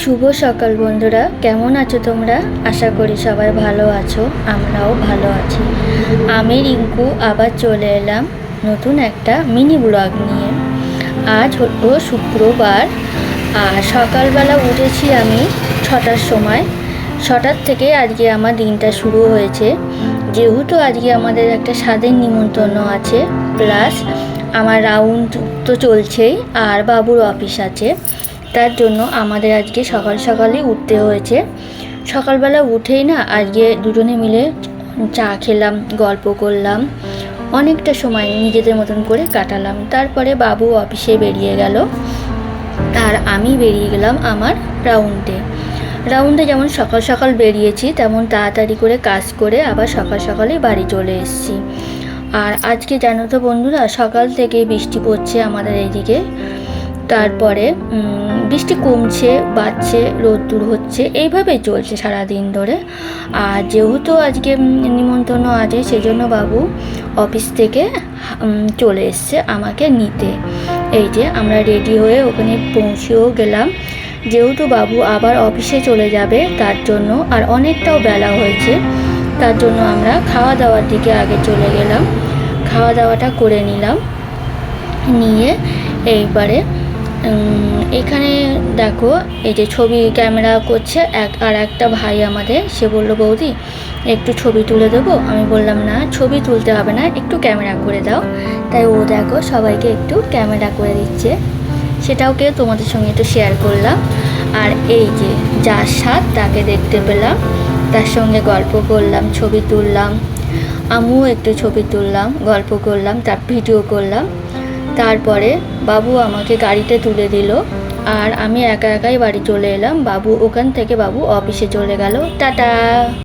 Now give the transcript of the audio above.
শুভ সকাল বন্ধুরা, কেমন আছো তোমরা? আশা করি সবাই ভালো আছো, আমরাও ভালো আছি। আমি রিঙ্কু, আবার চলে এলাম নতুন একটা মিনি ব্লগ নিয়ে। আজ হলো শুক্রবার, আর সকালবেলা উঠেছি আমি ছটার সময়। ছটার থেকে আজকে আমার দিনটা শুরু হয়েছে। যেহেতু আজকে আমাদের একটা স্বাদের নিমন্ত্রণ আছে, প্লাস আমার রাউন্ড তো চলছেই, আর বাবুর অফিস আছে। তার জন্য আমাদের আজকে সকাল সকালই উঠতে হয়েছে। সকালবেলা উঠেই না আজকে দুজনে মিলে চা খেলাম, গল্প করলাম। অনেকটা সময় নিজেদের মতন করে কাটালাম। তারপরে বাবু অফিসে বেরিয়ে গেল। আর আমি বেরিয়ে গেলাম আমার রাউন্ডে। রাউন্ডে যেমন সকাল সকাল বেরিয়েছি, তেমন তাড়াতাড়ি করে কাজ করে আবার সকাল সকালে বাড়ি চলে এসেছি। আর আজকে জানো তো বন্ধুরা, সকাল থেকে বৃষ্টি পড়ছে আমাদের এইদিকে। তারপরে বৃষ্টি কমছে, বাড়ছে, রোদ্দুর হচ্ছে এইভাবে চলছে সারা দিন ধরে। আর যেহেতু আজকে নিমন্ত্রণ আছে, সেজন্য বাবু অফিস থেকে চলে এসছে আমাকে নিতে। এই যে আমরা রেডি হয়ে ওখানে পৌঁছেও গেলাম। যেহেতু বাবু আবার অফিসে চলে যাবে, তার জন্য আর অনেকটাও বেলা হয়েছে, তার জন্য আমরা খাওয়া দাওয়ার দিকে আগে চলে গেলাম। খাওয়া দাওয়াটা করে নিলাম। নিয়ে এইবারে এখানে দেখো, এই যে ছবি ক্যামেরা করছে এক আর একটা ভাই আমাদের, সে বলল, বৌদি, একটু ছবি তুলে দেবো? আমি বললাম, না, ছবি তুলতে হবে না, একটু ক্যামেরা করে দাও। তাই ও দেখো, সবাইকে একটু ক্যামেরা করে দিচ্ছে। সেটাওকে তোমাদের সঙ্গে একটু শেয়ার করলাম। আর এই যে, যার স্বাদ তাকে দেখতে পেলাম, তার সঙ্গে গল্প করলাম, ছবি তুললাম। আমিও একটু ছবি তুললাম, গল্প করলাম, তার ভিডিও করলাম। তারপরে বাবু আমাকে গাড়িতে তুলে দিল আর আমি একা একাই বাড়ি চলে এলাম। বাবু ওখান থেকে বাবু অফিসে চলে গেল। টাটা!